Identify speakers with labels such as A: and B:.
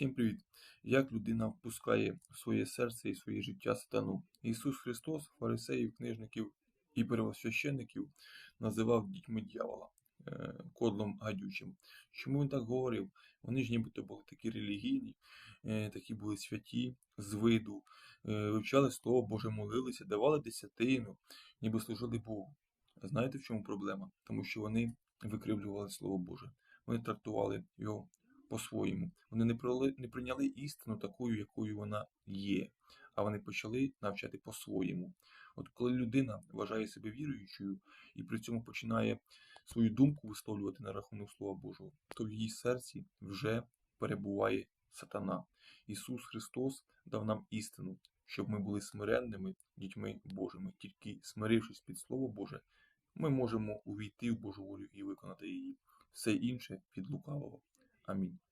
A: Всім привіт! Як людина впускає в своє серце і своє життя сатану? Ісус Христос, фарисеїв, книжників і первосвященників називав дітьми дьявола, е, кодлом гадючим. Чому він так говорив? Вони ж нібито були такі релігійні, е, такі були святі, з виду, е, вивчали Слово Боже, молилися, давали десятину, ніби служили Богу. Знаєте, в чому проблема? Тому що вони викривлювали Слово Боже. Вони трактували його по-своєму. Вони не прийняли, не прийняли істину такою, якою вона є, а вони почали навчати по-своєму. От коли людина вважає себе віруючою і при цьому починає свою думку висловлювати на рахунок Слова Божого, то в її серці вже перебуває сатана. Ісус Христос дав нам істину, щоб ми були смиренними дітьми Божими. Тільки смирившись під Слово Боже, ми можемо увійти в Божу волю і виконати її. Все інше від лукавого. Amén.